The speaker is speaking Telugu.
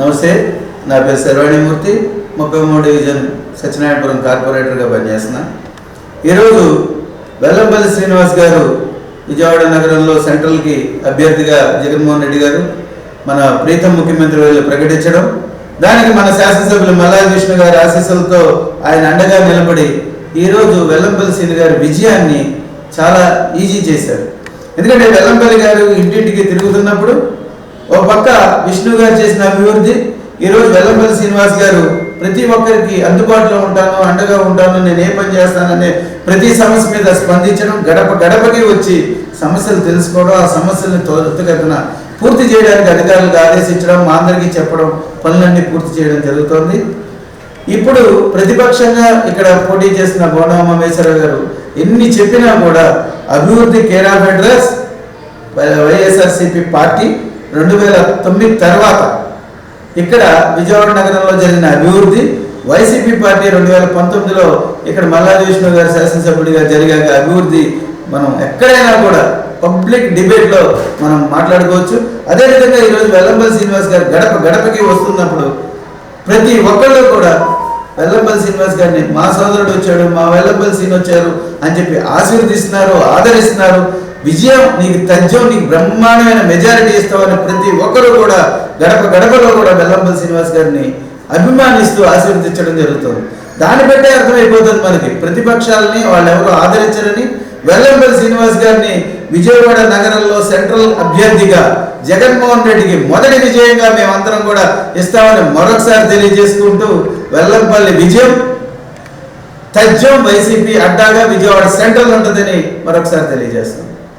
నమస్తే నా పేరు శర్వాణిమూర్తి ముప్పై మూడు డివిజన్ సత్యనారాయణపురం కార్పొరేటర్గా పనిచేస్తున్నా. ఈరోజు వెల్లంపల్లి శ్రీనివాస్ గారు విజయవాడ నగరంలో సెంట్రల్కి అభ్యర్థిగా జగన్మోహన్ రెడ్డి గారు మన ప్రీతం ముఖ్యమంత్రి వీళ్ళు ప్రకటించడం దానికి మన శాసనసభ్యులు మల్లాది విష్ణు గారి ఆశీస్సులతో ఆయన అండగా నిలబడి ఈరోజు వెల్లంపల్లి శ్రీని గారి విజయాన్ని చాలా ఈజీ చేశారు. ఎందుకంటే వెల్లంపల్లి గారు ఇంటింటికి తిరుగుతున్నప్పుడు ఒక పక్క విష్ణు గారు చేసిన అభివృద్ధి ఈరోజు వెల్లంపల్లి శ్రీనివాస్ గారు ప్రతి ఒక్కరికి అందుబాటులో ఉంటాను అండగా ఉంటాను నేను ఏ పని చేస్తాననే ప్రతి సమస్య మీద స్పందించడం గడప గడపకి వచ్చి సమస్యలు తెలుసుకోవడం ఆ సమస్యలను త్వరితగతిన పూర్తి చేయడానికి అధికారులకు ఆదేశించడం మా అందరికీ చెప్పడం పనులన్నీ పూర్తి చేయడం జరుగుతోంది. ఇప్పుడు ప్రతిపక్షంగా ఇక్కడ పోటీ చేసిన బోనమ్మ మహేశ్వరరావు గారు ఎన్ని చెప్పినా కూడా అభివృద్ధి care of address YSRCP party రెండు వేల తొమ్మిది తర్వాత ఇక్కడ విజయవాడ నగరంలో జరిగిన అభివృద్ధి వైసీపీ పార్టీ రెండు వేల పంతొమ్మిదిలో ఇక్కడ మల్లాది విష్ణు గారు శాసనసభ్యుడిగా జరిగాక అభివృద్ధి మనం ఎక్కడైనా కూడా పబ్లిక్ డిబేట్లో మనం మాట్లాడుకోవచ్చు. అదేవిధంగా ఈరోజు వెల్లంపల్లి శ్రీనివాస్ గారు గడప గడపకి వస్తున్నప్పుడు ప్రతి ఒక్కళ్ళు కూడా వెల్లంపల్లి శ్రీనివాస్ గారిని మా సోదరుడు వచ్చాడు మా వెల్లంపల్లి శ్రీని వచ్చారు అని చెప్పి ఆశీర్వదిస్తున్నారు ఆదరిస్తున్నారు. విజయం నీకు తథ్యం నీకు బ్రహ్మాండమైన మెజారిటీ ఇస్తామని ప్రతి ఒక్కరూ కూడా గడప గడపలో కూడా వెల్లంపల్లి శ్రీనివాస్ గారిని అభిమానిస్తూ ఆశీర్వదించడం జరుగుతుంది. దాన్ని బట్టే అర్థమైపోతుంది మనకి. ప్రతిపక్షాలని వాళ్ళు ఎవరు ఆదరించరని వెల్లంపల్లి శ్రీనివాస్ గారిని విజయవాడ నగరంలో సెంట్రల్ అభ్యర్థిగా జగన్మోహన్ రెడ్డికి మొదటి విజయంగా మేమందరం కూడా ఇస్తామని మరొకసారి తెలియజేసుకుంటూ వెల్లంపల్లి విజయం తథ్యం వైసీపీ అడ్డాగా విజయవాడ సెంట్రల్ ఉంటుందని మరొకసారి తెలియజేస్తాం